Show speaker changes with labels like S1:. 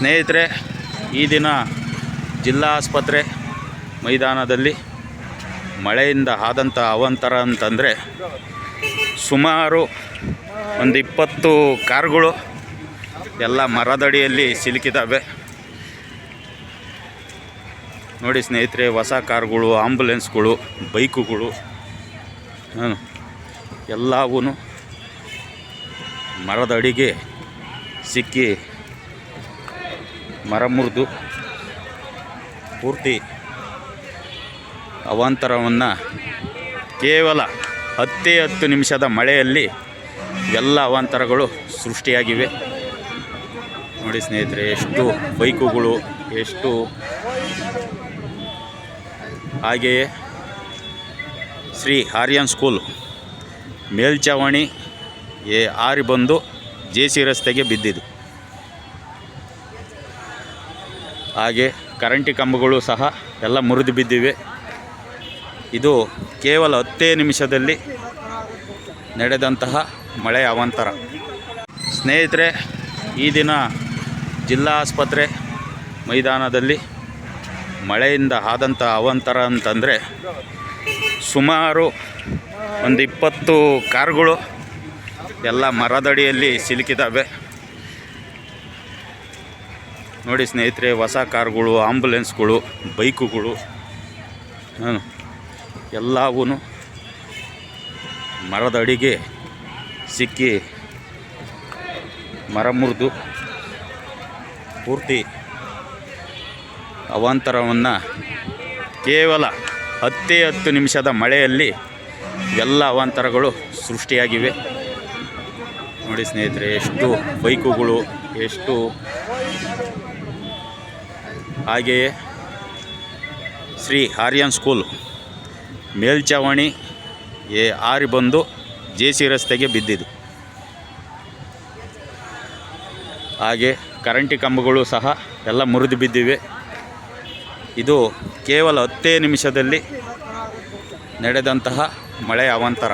S1: ಸ್ನೇಹಿತರೆ, ಈ ದಿನ ಜಿಲ್ಲಾ ಆಸ್ಪತ್ರೆ ಮೈದಾನದಲ್ಲಿ ಮಳೆಯಿಂದ ಆದಂಥ ಅವಂತರ ಅಂತಂದರೆ ಸುಮಾರು ಒಂದು ಇಪ್ಪತ್ತು ಕಾರುಗಳು ಎಲ್ಲ ಮರದಡಿಯಲ್ಲಿ ಸಿಲುಕಿದ್ದಾವೆ. ನೋಡಿ ಸ್ನೇಹಿತರೆ, ಹೊಸ ಕಾರುಗಳು, ಆಂಬುಲೆನ್ಸ್ಗಳು, ಬೈಕುಗಳು ಎಲ್ಲವೂ ಮರದಡಿಗೆ ಸಿಕ್ಕಿ ಮರ ಮುರಿದು ಪೂರ್ತಿ ಅವಾಂತರವನ್ನು ಕೇವಲ ಹತ್ತೇ ಹತ್ತು ನಿಮಿಷದ ಮಳೆಯಲ್ಲಿ ಎಲ್ಲ ಅವಾಂತರಗಳು ಸೃಷ್ಟಿಯಾಗಿವೆ. ನೋಡಿ ಸ್ನೇಹಿತರೆ, ಎಷ್ಟು ಬೈಕುಗಳು, ಎಷ್ಟು ಹಾಗೆಯೇ ಶ್ರೀ ಆರ್ಯನ್ ಸ್ಕೂಲ್ ಮೇಲ್ಚಾವಣಿ ಎ ಆರಿ ಬಂದು ಜೆ ಸಿ ರಸ್ತೆಗೆ ಬಿದ್ದಿದ್ದು. ಹಾಗೆ ಕರೆಂಟಿ ಕಂಬಗಳು ಸಹ ಎಲ್ಲ ಮುರಿದು ಬಿದ್ದಿವೆ. ಇದು ಕೇವಲ ಹತ್ತೇ ನಿಮಿಷದಲ್ಲಿ ನಡೆದಂತಹ ಮಳೆಯ ಅವಾಂತರ. ಸ್ನೇಹಿತರೆ, ಈ ದಿನ ಜಿಲ್ಲಾ ಆಸ್ಪತ್ರೆ ಮೈದಾನದಲ್ಲಿ ಮಳೆಯಿಂದ ಆದಂಥ ಅವಾಂತರ ಅಂತಂದರೆ ಸುಮಾರು ಒಂದು ಇಪ್ಪತ್ತು ಕಾರುಗಳು ಎಲ್ಲ ಮರದಡಿಯಲ್ಲಿ ಸಿಲುಕಿದ್ದಾವೆ. ನೋಡಿ ಸ್ನೇಹಿತರೆ, ಹೊಸ ಕಾರ್ಗಳು, ಆಂಬುಲೆನ್ಸ್ಗಳು, ಬೈಕುಗಳು ಎಲ್ಲವೂ ಮರದ ಅಡಿಗೆ ಸಿಕ್ಕಿ ಮರ ಮುರಿದು ಪೂರ್ತಿ ಅವಾಂತರವನ್ನು ಕೇವಲ ಹತ್ತೇ ಹತ್ತು ನಿಮಿಷದ ಮಳೆಯಲ್ಲಿ ಎಲ್ಲ ಅವಾಂತರಗಳು ಸೃಷ್ಟಿಯಾಗಿವೆ. ನೋಡಿ ಸ್ನೇಹಿತರೆ, ಎಷ್ಟು ಬೈಕುಗಳು, ಎಷ್ಟು ಹಾಗೆಯೇ ಶ್ರೀ ಆರ್ಯನ್ ಸ್ಕೂಲ್ ಮೇಲ್ಚಾವಣಿ ಏ ಆರಿ ಬಂದು ಜೆ ಸಿ ರಸ್ತೆಗೆ ಬಿದ್ದಿದ್ದು. ಹಾಗೆ ಕರೆಂಟಿ ಕಂಬಗಳು ಸಹ ಎಲ್ಲ ಮುರಿದು ಬಿದ್ದಿವೆ. ಇದು ಕೇವಲ ಹತ್ತೇ ನಿಮಿಷದಲ್ಲಿ ನಡೆದಂತಹ ಮಳೆಯ ಅವಾಂತರ.